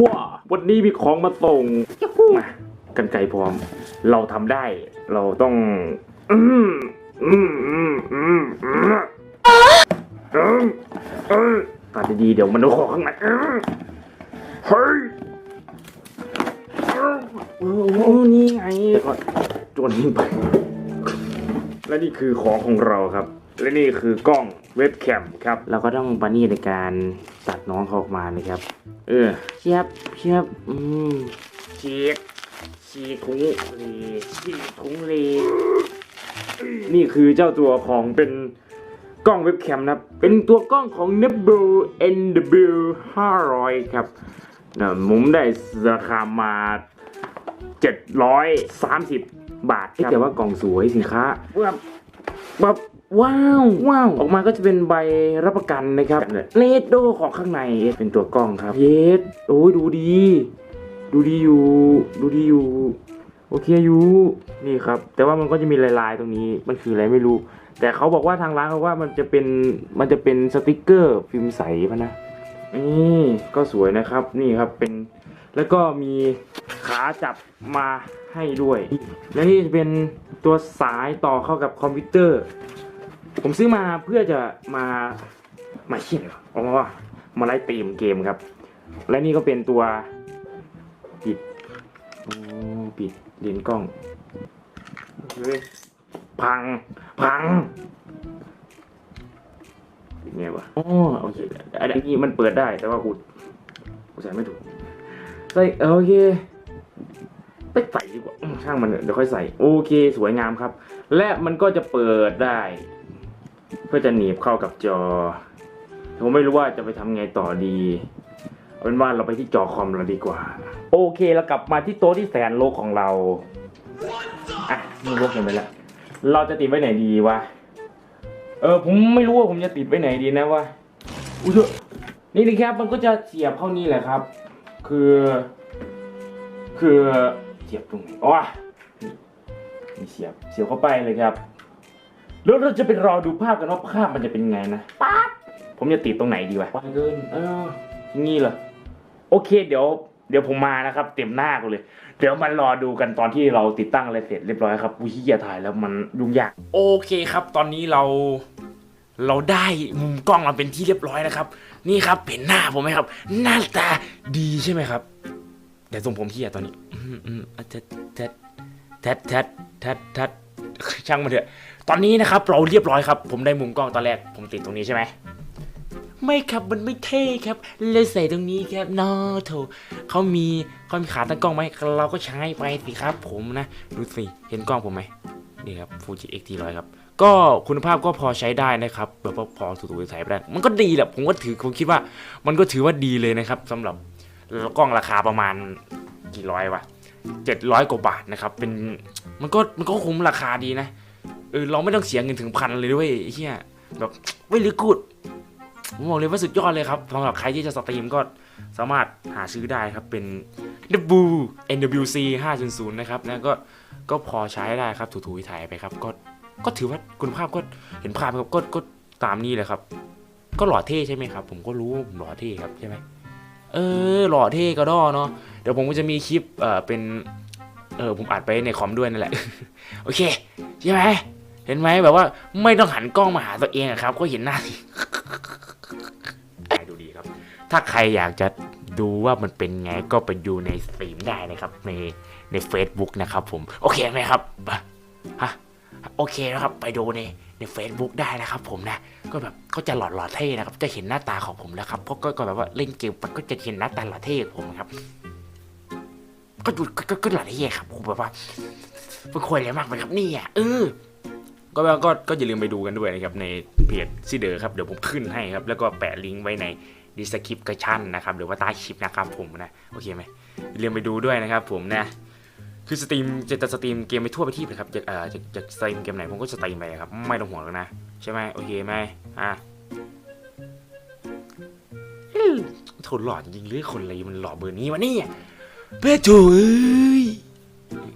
ว้าวันนี้มีของมาส่งมากันไกรพร้อม เราทำได้ เราต้อง อืมอืมอืมอืมอืมอืมอืมตัดดีๆเดี๋ยวมันโดนคอข้างในอืมเฮ้ยโอ้โหนี่ไงแล้วก็โจนทิ้งไป และนี่คือของของเราครับ และนี่คือกล้องเว็บแคมครับ เราก็ต้องปานี่ในการตัดน้องเขาออกมานะครับ เออเชียบเชียบอืมฉีกฉีกถุงเลฉีกถุงเลนี่คือเจ้าตัวของเป็นกล้องเว็บแคมนะครับ เป็นตัวกล้องของ n e b u NW 500 ครับนะผมได้ราคามา 730 บาทครับแต่ว่ากล่องสวยสินค้าแบบแบบ ว้าวว้าวออกมาก็จะเป็นใบรับประกันนะครับเลดโดของข้างในเป็นตัวกล้องครับเยสโอ้ยดูดี ดูดีอยู่ ดูดีอยู่โอเคอยู่นี่ครับ แต่ว่ามันก็จะมีลายๆตรงนี้มันคืออะไรไม่รู้ แต่เขาบอกว่าทางร้านเขาว่ามันจะเป็นมันจะเป็นสติกเกอร์ฟิล์มใสปะนะนี่ก็สวยนะครับนี่ครับเป็นแล้วก็มีขาจับมาให้ด้วย และนี่จะเป็นตัวสายต่อเข้ากับคอมพิวเตอร์ ผมซื้อมาเพื่อจะมามาเขียนเหรอออมาว่ามาไล่ตีมเกมครับ และนี่ก็เป็นตัวปิดโอ้ปิดเลนกล้องเฮ้ยพังพังไงวะอ๋อโอเคอันนี้มันเปิดได้แต่ว่ากูกูใส่ไม่ถูกใส่โอเคไปใส่ดีกว่าช่างมันเดี๋ยวค่อยใส่ โอเค สวยงามครับ และมันก็จะเปิดได้ เพื่อจะหนีบเข้ากับจอ ผมไม่รู้ว่าจะไปทำไงต่อดี เอาเป็นว่าเราไปที่จอคอมเราดีกว่า โอเคเรากลับมาที่โต๊ะที่แสนโลกของเรา อะนี่ลกกันไปแล้ว เราจะติดไว้ไหนดีวะ เออผมไม่รู้ว่าผมจะติดไว้ไหนดีนะวะ อุ้ยเถอะนี่นะครับมันก็จะเสียบเข้านี่แหละครับ คือ คือเสียบตรงไหนอ๋อนี่นี่เสียบ เสียบเข้าไปเลยครับ แล้วเราจะไปรอดูภาพกันว่าภาพมันจะเป็นไงนะป๊าบผมจะติดตรงไหนดีวะไปเกินเอออย่างงี้เหรอโอเค เดี๋ยว เดี๋ยวผมมานะครับ เต็มหน้ากูเลย เดี๋ยวมันรอดูกันตอนที่เราติดตั้งอะไรเสร็จเรียบร้อยครับวิธีจะถ่ายแล้วมันยุ่งยาก โอเคครับ ตอนนี้เรา เราได้มุมกล้องมาเป็นที่เรียบร้อยนะครับ นี่ครับเห็นหน้าผมไหมครับ หน้าตาดีใช่ไหมครับเดี๋ยวทรงผมที่อะตอนนี้ อืมอืมอะแทดแทดแทดแทดแทดแทด ช่างมันเถอะ ตอนนี้นะครับเราเรียบร้อยครับ ผมได้มุมกล้องตอนแรก ผมติดตรงนี้ใช่ไหม ไม่ครับมันไม่เท่ครับเลยใส่ตรงนี้ครับนอโถเขามีเขามีขาตั้งกล้องไหมเราก็ใช้ไปสิครับ ผมนะดูสิเห็นกล้องผมไหมนี่ครับ Fuji X T100 ครับก็คุณภาพก็พอใช้ได้นะครับแบบว่าพอถูๆใส่ไปได้มันก็ดีแหละผมก็ถือผมคิดว่า มันก็ถือว่าดีเลยนะครับสำหรับกล้องราคาประมาณกี่ร้อยวะ เจ็ดร้อยกว่าบาทนะครับ เป็นมันก็มันก็คุ้มราคาดีนะเออเราไม่ต้องเสียเงินถึงพันเลยด้วยเฮียแบบไม่ลืกูดผมบอกเลยว่าสุดยอดเลยครับสำหรับใครที่จะสตรีมก็สามารถหาซื้อได้ครับเป็น W NWC 500นะครับนะก็ก็พอใช้ได้ครับถูๆถ่ายไปครับ ก็ก็ถือว่าคุณภาพก็เห็นภาพครับก็ก็ตามนี้เลยครับ ก็หล่อเท่ใช่ไหมครับ ผมก็รู้ผมหล่อเท่ครับใช่ไหมเออหล่อเท่ก็ด้อเนาะ ดี๋ยวผมก็จะมีคลิปเอ่อเป็นเออผมอัดไปในคอมด้วยนั่นแหละ โอเคใช่ไหมเห็นไหมแบบว่าไม่ต้องหันกล้องมาหาตัวเองอะครับ ก็เห็นหน้าดูดีครับ ถ้าใครอยากจะดูว่ามันเป็นไงก็ไปดูในสตรีมได้นะครับ ในใน Facebook นะครับผม โอเคไหมครับฮะโอเคนะครับ ไปดูในใน Facebook ได้นะครับผมนะ ก็แบบก็จะหลอดหลอดเท่นะครับ จะเห็นหน้าตาของผมแล้วครับเพราะก็ก็แบบว่าเล่นเกมมันก็จะเห็นหน้าตาหล่อเท่ของผมครับ ก็ดูก็ก็หล่อเท่ครับผมแบบว่าเป็นคนอะไรมากไหมครับนี่ยเออก็ก็ก็อย่าลืมไปดูกันด้วยนะครับในเพจซีเดอร์ครับเดี๋ยวผมขึ้นให้ครับ แล้วก็แปะลิงก์ไว้ในดีสคริปต์กระชั่นนะครับหรือว่าใต้คลิปนะครับผมนะโอเคไหมอย่าลืมไปดูด้วยนะครับผมนะคือสตรีมจะจะสตรีมเกมไปทั่วไปที่เลยครับจะเอ่อจะจะสตรีมเกมไหนผมก็สตรีมไปครับไม่ต้องห่วงแล้วนะใช่ไหมโอเคไหมอะโถหล่อจริงหรือคนอะไรมันหล่อเบอร์นี้วะเนี่ย เพื่อโถเอ้ย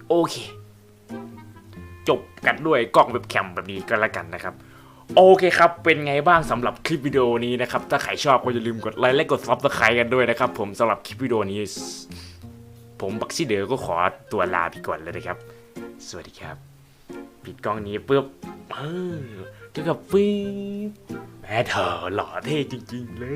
โอเค จบกันด้วยกล้องเว็บแคมแบบนี้ก็แล้วกันนะครับ โอเคครับ เป็นไงบ้างสำหรับคลิปวิดีโอนี้นะครับ ถ้าใครชอบก็อย่าลืมกดไลค์และกดซับสไครต์กันด้วยนะครับ ผมสำหรับคลิปวิดีโอนี้ ผมบักซี่เดอก็ขอตัวลาไปก่อนเลยนะครับ สวัสดีครับ ปิดกล้องนี้ปุ๊บเออเจอกับฟีแม่เธอหล่อเท่จริงๆเลย